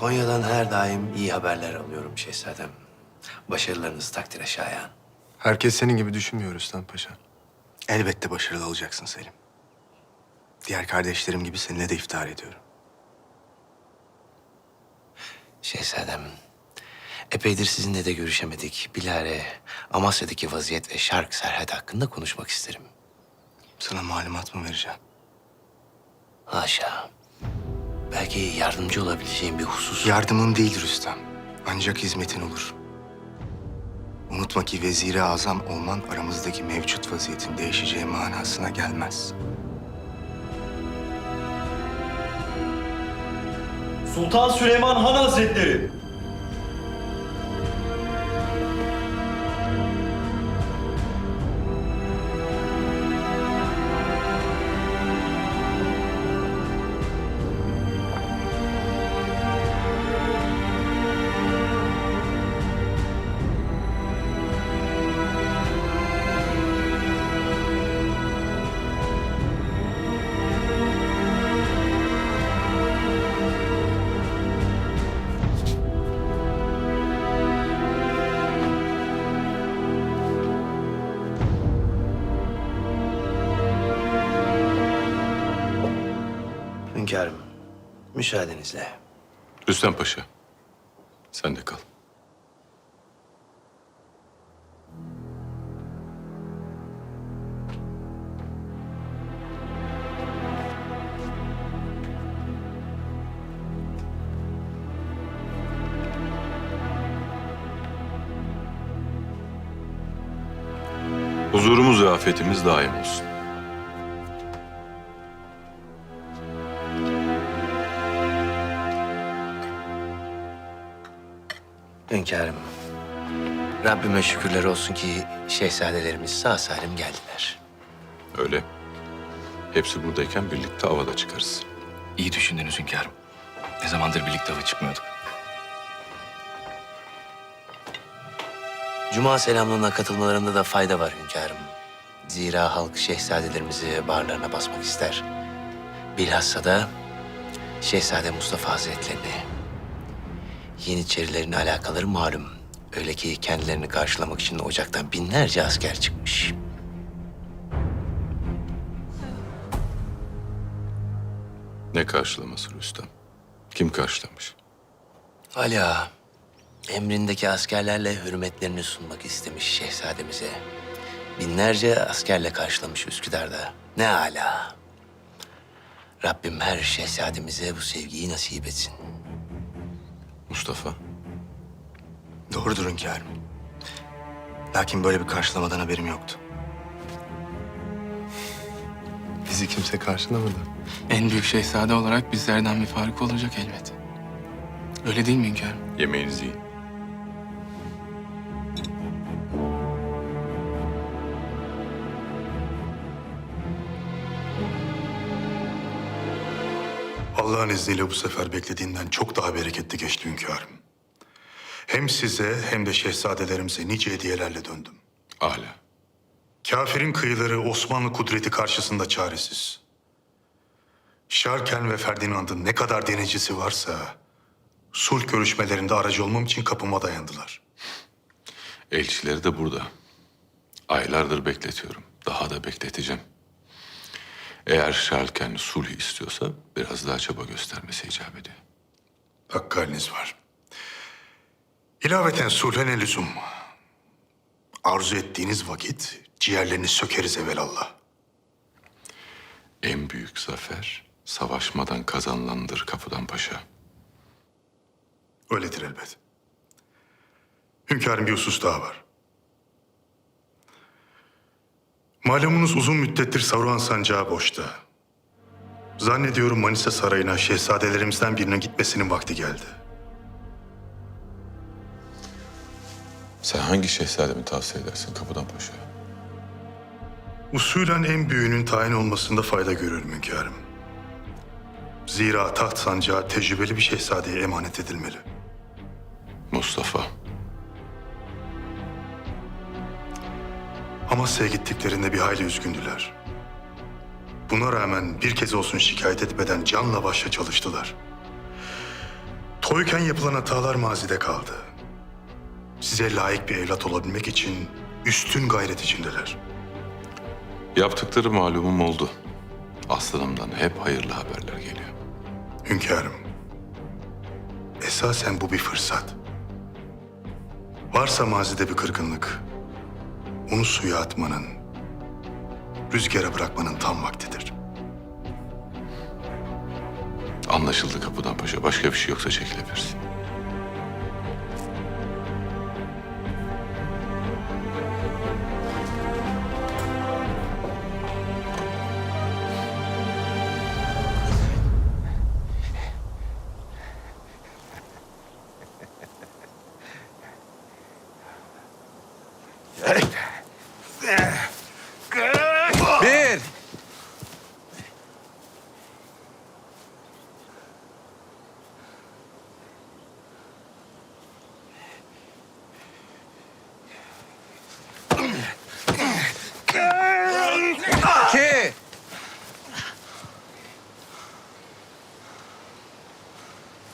Konya'dan her daim iyi haberler alıyorum şehzadem. Başarılarınız takdire şayan. Herkes senin gibi düşünmüyor Rüstem Paşa. Elbette başarılı olacaksın Selim. Diğer kardeşlerim gibi seninle de iftihar ediyorum. Şehzadem, epeydir sizinle de görüşemedik. Bilare, Amasya'daki vaziyet ve Şark Serhat hakkında konuşmak isterim. Sana malumat mı vereceğim? Haşa. Belki yardımcı olabileceğim bir husus. Yardımın değil Rüstem. Ancak hizmetin olur. Unutma ki veziri azam olman aramızdaki mevcut vaziyetin değişeceği manasına gelmez. Sultan Süleyman Han Hazretleri. Müsaadenizle. Rüstem Paşa, sen de kal. Huzurumuz ve afetimiz daim olsun. Hünkârım, Rabbime şükürler olsun ki şehzadelerimiz sağ salim geldiler. Öyle. Hepsi buradayken birlikte avada çıkarız. İyi düşündünüz hünkârım. Ne zamandır birlikte hava çıkmıyorduk. Cuma selamlığına katılmalarında da fayda var hünkârım. Zira halk şehzadelerimizi bağırlarına basmak ister. Bilhassa da Şehzade Mustafa Hazretlerini. Yeniçerilerin alakaları malum. Öyle ki kendilerini karşılamak için ocaktan binlerce asker çıkmış. Ne karşılaması Rüstem? Kim karşılamış? Ali Ağa, emrindeki askerlerle hürmetlerini sunmak istemiş şehzademize. Binlerce askerle karşılamış Üsküdar'da. Ne ala. Rabbim her şehzademize bu sevgiyi nasip etsin. Mustafa. Doğrudur hünkârım. Lakin böyle bir karşılamadan haberim yoktu. Bizi kimse karşılamadı. En büyük şehzade olarak bizlerden bir farkı olacak elbet. Öyle değil mi hünkârım? Yemeğinizi yiyin. Allah'ın izniyle bu sefer beklediğimden çok daha bereketli geçti hünkârım. Hem size hem de şehzadelerimize nice hediyelerle döndüm. Âlâ. Kafirin kıyıları Osmanlı kudreti karşısında çaresiz. Şarken ve Ferdinand'ın ne kadar denecisi varsa... ...sulh görüşmelerinde aracı olmam için kapıma dayandılar. Elçileri de burada. Aylardır bekletiyorum. Daha da bekleteceğim. Eğer Şarken sulh istiyorsa biraz daha çaba göstermesi icap ediyor. Hakkı haliniz var. İlaveten sulhe ne lüzum? Arzu ettiğiniz vakit ciğerlerini sökeriz evelallah. En büyük zafer savaşmadan kazanılandır Kapıdan Paşa. Öyledir elbet. Hünkârım bir husus daha var. Malumunuz uzun müddettir Saruhan sancağı boşta. Zannediyorum Manisa Sarayı'na şehzadelerimizden birinin gitmesinin vakti geldi. Sen hangi şehzademi tavsiye edersin Kapıdan Paşa? Usulen en büyüğünün tayin olmasında fayda görüyorum hünkârım. Zira taht sancağı tecrübeli bir şehzadeye emanet edilmeli. Mustafa. Amasya'ya gittiklerinde bir hayli üzgündüler. Buna rağmen bir kez olsun şikayet etmeden canla başla çalıştılar. Toyken yapılan hatalar mazide kaldı. Size layık bir evlat olabilmek için üstün gayret içindeler. Yaptıkları malumum oldu. Aslanımdan hep hayırlı haberler geliyor. Hünkârım, esasen bu bir fırsat. Varsa mazide bir kırgınlık, onu suya atmanın, rüzgara bırakmanın tam vaktidir. Anlaşıldı kapıdan paşa. Başka bir şey yoksa çekilebilirsin.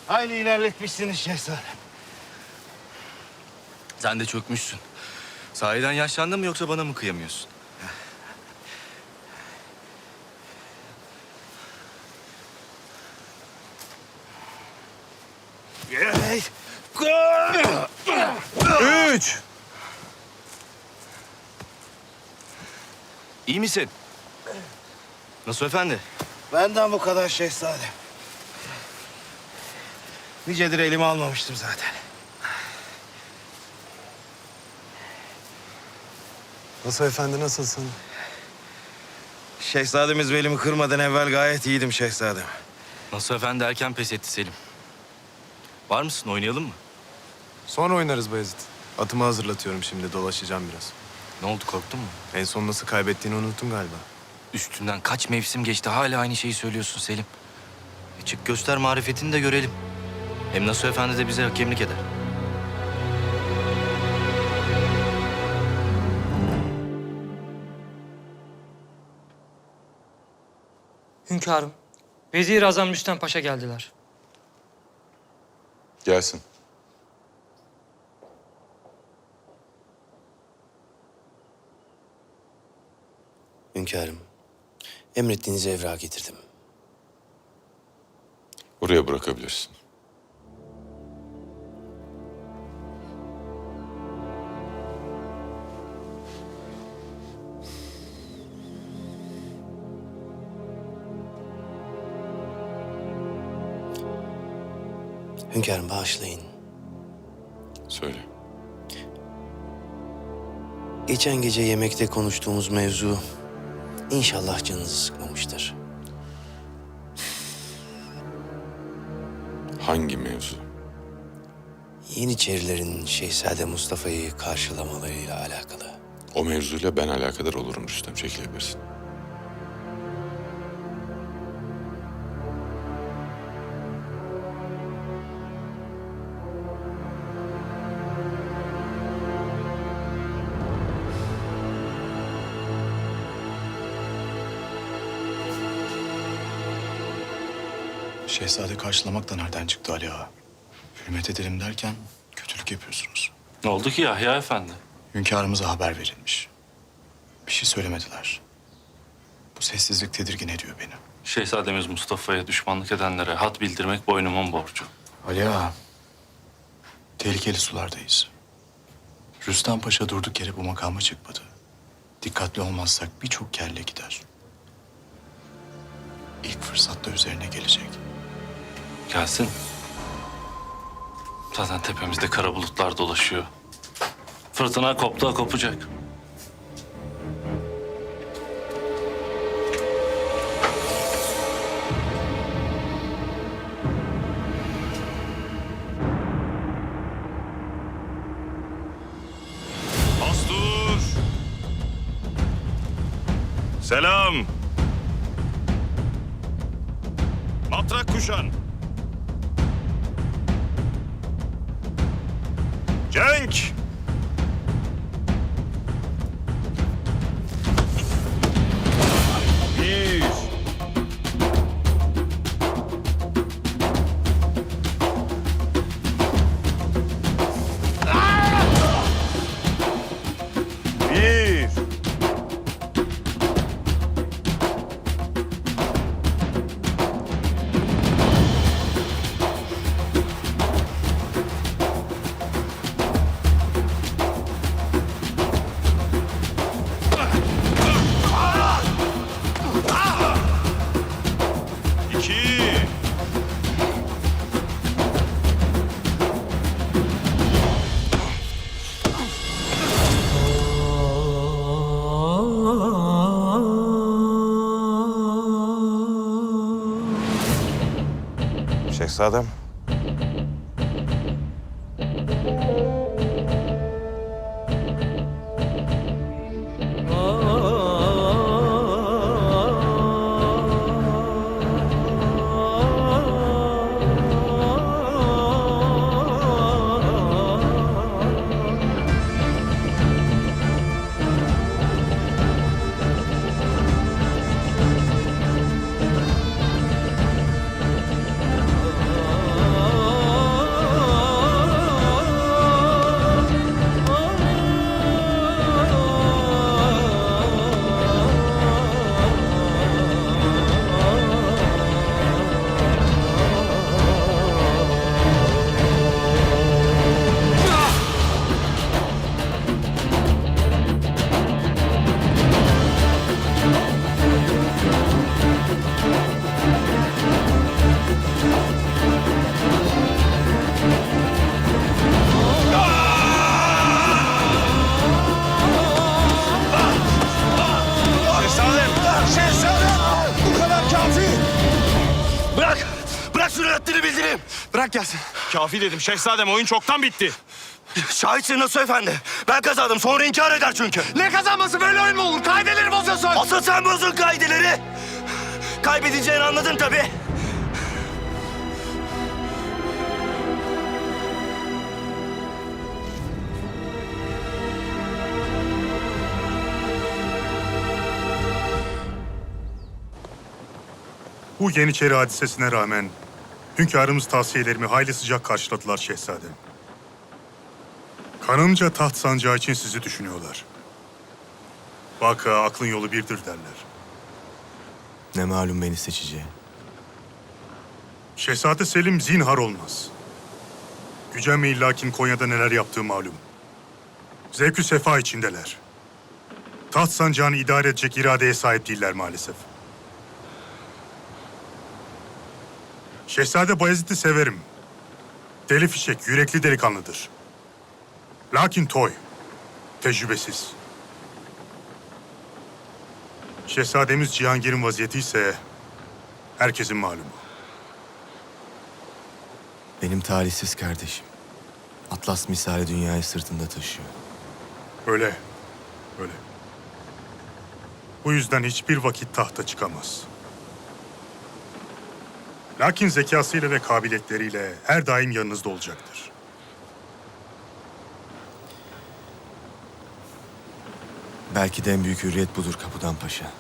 Hayli ilerletmişsiniz şehzadem. Sen de çökmüşsün. Sahiden yaşlandın mı yoksa bana mı kıyamıyorsun? Üç. İyi misin? Nasıl efendi? Benden bu kadar şehzadem. Nicedir elime almamıştım zaten. Nasıl efendi nasılsın? Şehzademiz belimi kırmadan evvel gayet iyiydim şehzadem. Nasıl efendi erken pes etti Selim. Var mısın oynayalım mı? Sonra oynarız Bayezid. Atımı hazırlatıyorum şimdi dolaşacağım biraz. Ne oldu korktun mu? En son nasıl kaybettiğini unuttun galiba. Üstünden kaç mevsim geçti hala aynı şeyi söylüyorsun Selim. E çık göster marifetini de görelim. Hem Nasuh Efendi de bize hakemlik eder. Hünkârım, Vezir Azam Rüstem Paşa geldiler. Gelsin. Hünkârım, emrettiğiniz evrağı getirdim. Oraya bırakabilirsin. Hünkârım bağışlayın. Söyle. Geçen gece yemekte konuştuğumuz mevzu inşallah canınızı sıkmamıştır. Hangi mevzu? Yeniçerilerin Şehzade Mustafa'yı karşılamalarıyla alakalı. O mevzuyla ben alakadar olurum Rüstem. Çekilebilirsin. Şehzade karşılamak da nereden çıktı Ali Ağa? Hürmet edelim derken kötülük yapıyorsunuz. Ne oldu ki Yahya Efendi? Hünkârımıza haber verilmiş. Bir şey söylemediler. Bu sessizlik tedirgin ediyor beni. Şehzademiz Mustafa'ya düşmanlık edenlere hat bildirmek boynumun borcu. Ali Ağa, tehlikeli sulardayız. Rüstem Paşa durduk yere bu makama çıkmadı. Dikkatli olmazsak birçok kelle gider. İlk fırsatta üzerine gelecek. Gelsin. Zaten tepemizde kara bulutlar dolaşıyor. Fırtına koptu kopacak. Şehzadem. Kafi dedim şehzadem oyun çoktan bitti. Şahitsin Nasuh Efendi. Ben kazandım sonra inkar eder çünkü. Ne kazanması böyle oyun mu olur? Kaideleri bozuyorsun. Asıl sen bozun kaideleri. Kaybedeceğini anladın tabii. Bu Yeniçeri hadisesine rağmen hünkârımız tavsiyelerimi hayli sıcak karşıladılar şehzadem. Kanımca taht sancağı için sizi düşünüyorlar. Vaka aklın yolu birdir derler. Ne malum beni seçeceği. Şehzade Selim zinhar olmaz. Gücenmeyin lakin Konya'da neler yaptığı malum. Zevkü sefa içindeler. Taht sancağını idare edecek iradeye sahip değiller maalesef. Şehzade Bayezid'i severim. Deli fişek, yürekli delikanlıdır. Lakin toy, tecrübesiz. Şehzademiz Cihangir'in vaziyeti ise herkesin malumu. Benim talihsiz kardeşim. Atlas misali dünyayı sırtında taşıyor. Öyle, öyle. Bu yüzden hiçbir vakit tahta çıkamaz. Lakin zekasıyla ve kabiliyetleriyle her daim yanınızda olacaktır. Belki de en büyük hürriyet budur Kapıdan Paşa.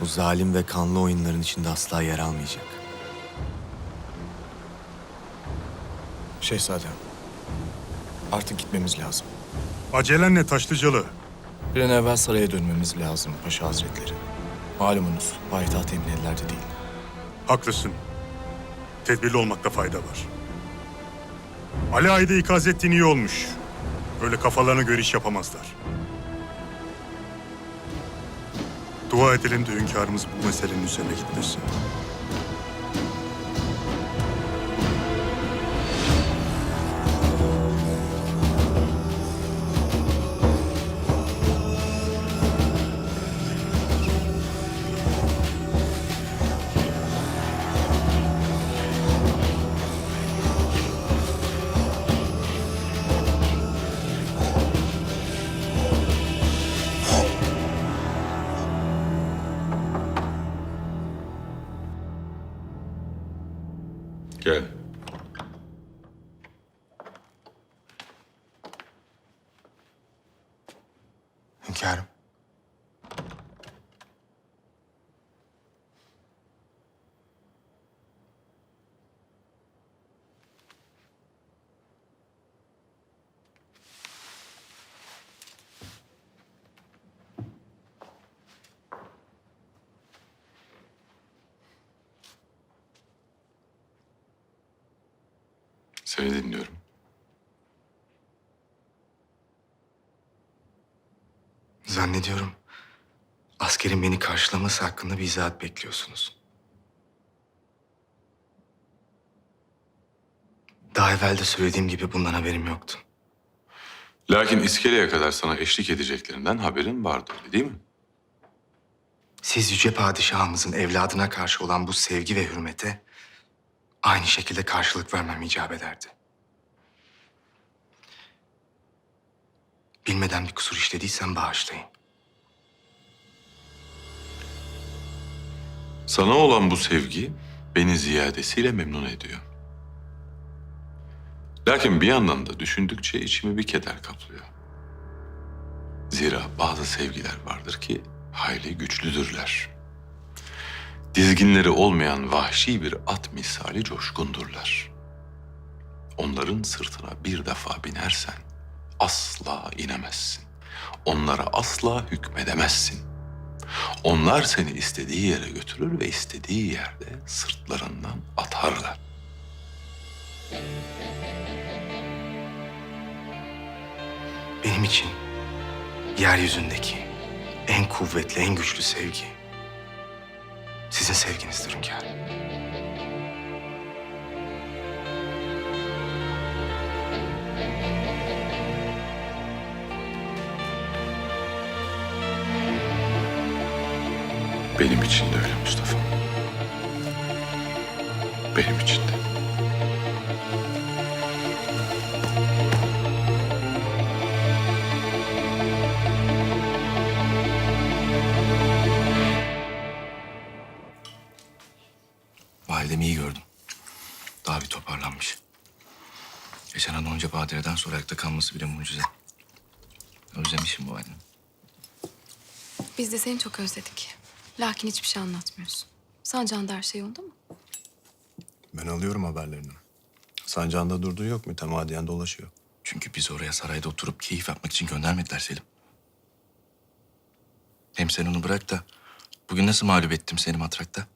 Bu zalim ve kanlı oyunların içinde asla yer almayacak. Şehzadem. Artık gitmemiz lazım. Acelenle Taşlıcalı. Bir an evvel saraya dönmemiz lazım Paşa Hazretleri. Malumunuz payitaht emin ellerde değil. Haklısın. Tedbirli olmakta fayda var. Ali Ayda ikaz ettiğin iyi olmuş. Öyle kafalarına göre iş yapamazlar. Dua edelim de hünkârımız bu meselenin üzerine gitmesin. Hünkârım. Zannediyorum askerin beni karşılaması hakkında bir izahat bekliyorsunuz. Daha evvel de söylediğim gibi bundan haberim yoktu. Lakin iskeleye kadar sana eşlik edeceklerinden haberin vardı öyle değil mi? Siz yüce padişahımızın evladına karşı olan bu sevgi ve hürmete aynı şekilde karşılık vermem icap ederdi. Bilmeden bir kusur işlediysem bağışlayın. Sana olan bu sevgi beni ziyadesiyle memnun ediyor. Lakin bir yandan da düşündükçe içimi bir keder kaplıyor. Zira bazı sevgiler vardır ki hayli güçlüdürler. Dizginleri olmayan vahşi bir at misali coşkundurlar. Onların sırtına bir defa binersen asla inemezsin. Onlara asla hükmedemezsin. Onlar seni istediği yere götürür ve istediği yerde sırtlarından atarlar. Benim için yeryüzündeki en kuvvetli, en güçlü sevgi sizin sevginizdir hünkârım. Benim için de öyle Mustafa. Benim için de. Validemi iyi gördüm. Daha bir toparlanmış. Geçen an önce Badire'den sonra ayakta kalması bile mucize. Özlemişim bu halini. Biz de seni çok özledik. Lakin hiçbir şey anlatmıyorsun. Sancağında her şey yolunda mı? Ben alıyorum haberlerini. Sancağında durduğu yok mütemadiyen dolaşıyor. Çünkü biz oraya sarayda oturup keyif yapmak için göndermediler Selim. Hem sen onu bırak da bugün nasıl mağlup ettim seni matrakta?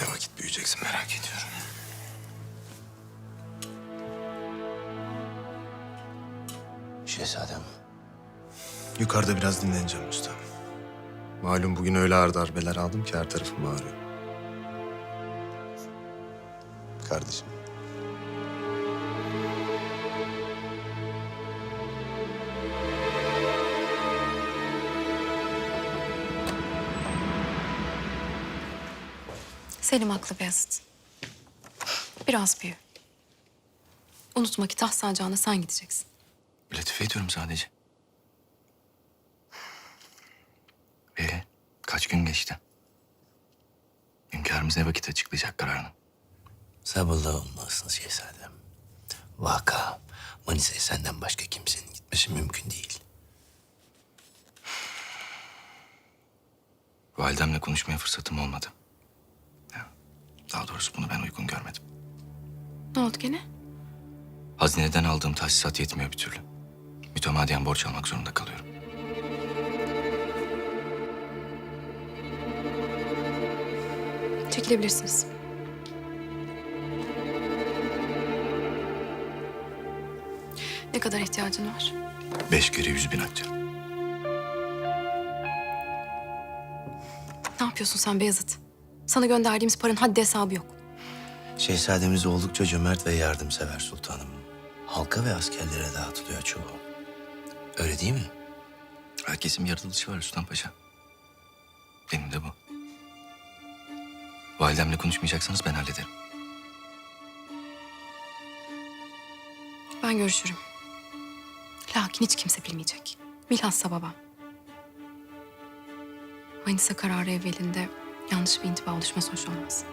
Ne vakit büyüyeceksin merak ediyorum. Şehzadem. Yukarıda biraz dinleneceğim usta. Malum bugün öyle ağır darbeler aldım ki her tarafım ağrıyor. Kardeşim. Selim haklı Beyazıt. Biraz büyü. Unutma ki taht sancağına sen gideceksin. Latife ediyorum sadece. Ve kaç gün geçti? Hünkârımız ne vakit açıklayacak kararını? Sabırlı olmalısınız şehzadem. Vaka, Manisa'ya senden başka kimsenin gitmesi mümkün değil. Validemle konuşmaya fırsatım olmadı. Ya, Daha doğrusu bunu ben uygun görmedim. Ne oldu gene? Hazineden aldığım tahsisat yetmiyor bir türlü. Mütemadiyen borç almak zorunda kalıyorum. Çekilebilirsiniz. Ne kadar ihtiyacın var? Beş kere yüz bin akçe. Ne yapıyorsun sen Beyazıt? Sana gönderdiğimiz paranın haddi hesabı yok. Şehzademiz oldukça cömert ve yardımsever sultanım. Halka ve askerlere dağıtılıyor çoğu. Öyle değil mi? Herkesin bir yaratılışı var Üstan Paşa. Benim de bu. Validemle konuşmayacaksanız ben hallederim. Ben görüşürüm. Lakin hiç kimse bilmeyecek. Bilhassa babam. Manisa kararı evvelinde yanlış bir intiba oluşması hoş olmaz.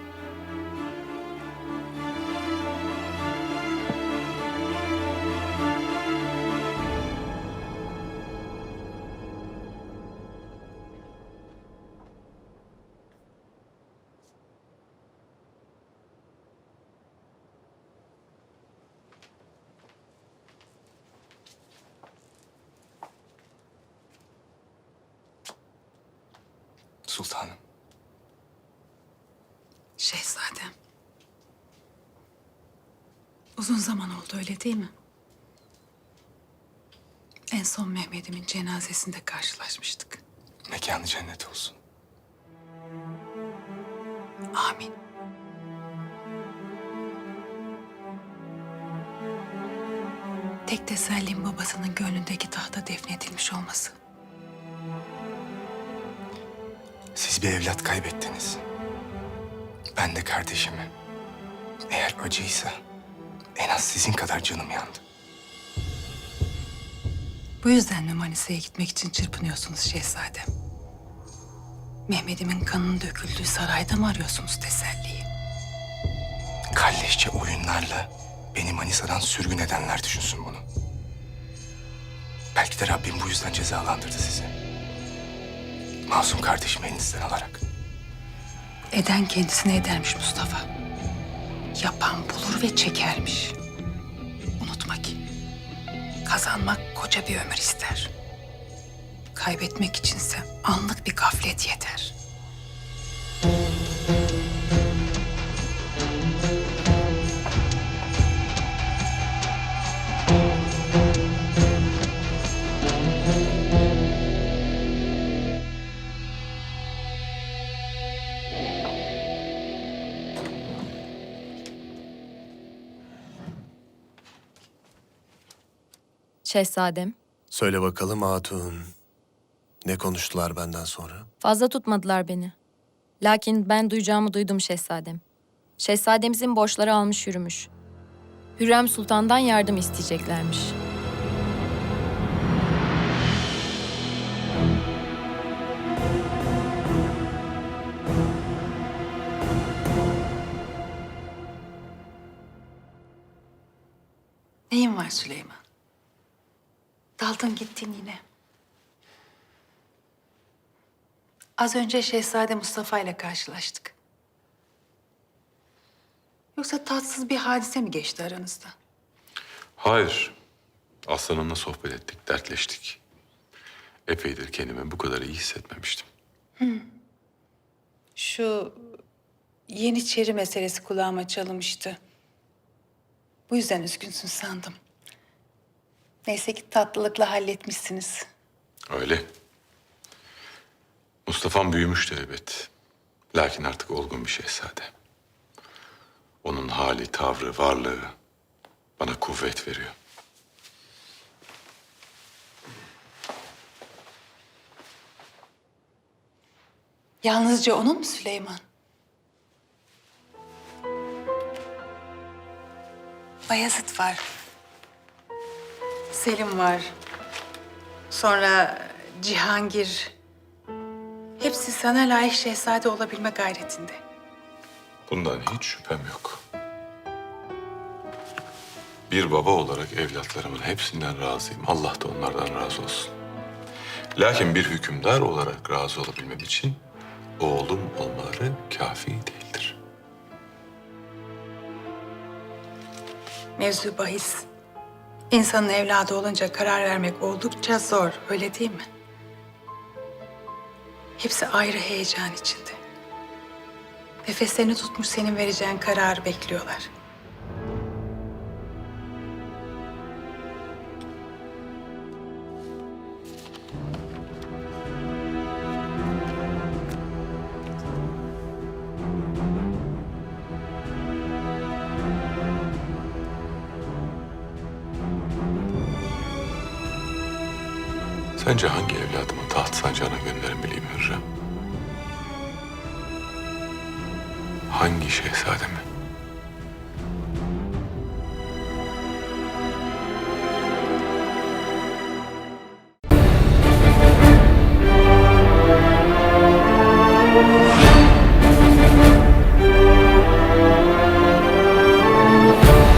Sultanım. Şehzadem. Uzun zaman oldu öyle değil mi? En son Mehmet'imin cenazesinde karşılaşmıştık. Mekanı cennet olsun. Amin. Tek tesellim babasının gönlündeki tahta defnedilmiş olması. Bir evlat kaybettiniz. Ben de kardeşimi. Eğer acıysa en az sizin kadar canım yandı. Bu yüzden mi Manisa'ya gitmek için çırpınıyorsunuz şehzadem? Mehmet'imin kanının döküldüğü sarayda mı arıyorsunuz teselliyi? Kalleşçe oyunlarla beni Manisa'dan sürgün edenler düşünsün bunu. Belki de Rabbim bu yüzden cezalandırdı sizi. Masum kardeşimi elinizden alarak. Eden kendisine edermiş Mustafa. Yapan bulur ve çekermiş. Unutma ki kazanmak koca bir ömür ister. Kaybetmek içinse anlık bir gaflet yeter. Şehzadem. Söyle bakalım Hatun. Ne konuştular benden sonra? Fazla tutmadılar beni. Lakin ben duyacağımı duydum şehzadem. Şehzademizin borçları almış yürümüş. Hürrem Sultan'dan yardım isteyeceklermiş. Neyin var Süleyman? Daldın gittin yine. Az önce Şehzade Mustafa ile karşılaştık. Yoksa tatsız bir hadise mi geçti aranızda? Hayır. Aslanımla sohbet ettik, dertleştik. Epeydir kendimi bu kadar iyi hissetmemiştim. Şu Yeniçeri meselesi kulağıma çalınmıştı. Bu yüzden üzgünsün sandım. Neyse ki tatlılıkla halletmişsiniz. Öyle. Mustafa'm büyümüştü elbet. Lakin artık olgun bir şehzade. Onun hali, tavrı, varlığı bana kuvvet veriyor. Yalnızca onun mu Süleyman? Bayezid var. Selim var. Sonra Cihangir. Hepsi sana layık şehzade olabilme gayretinde. Bundan hiç şüphem yok. Bir baba olarak evlatlarımın hepsinden razıyım. Allah da onlardan razı olsun. Lakin bir hükümdar olarak razı olabilmem için oğlum olmaları kafi değildir. Mevzu bahis. İnsanın evladı olunca karar vermek oldukça zor, öyle değil mi? Hepsi ayrı heyecan içinde. Nefeslerini tutmuş senin vereceğin kararı bekliyorlar. Sence hangi evladımı taht sancağına gönderebileyim Hürrem? Hangi şehzademi?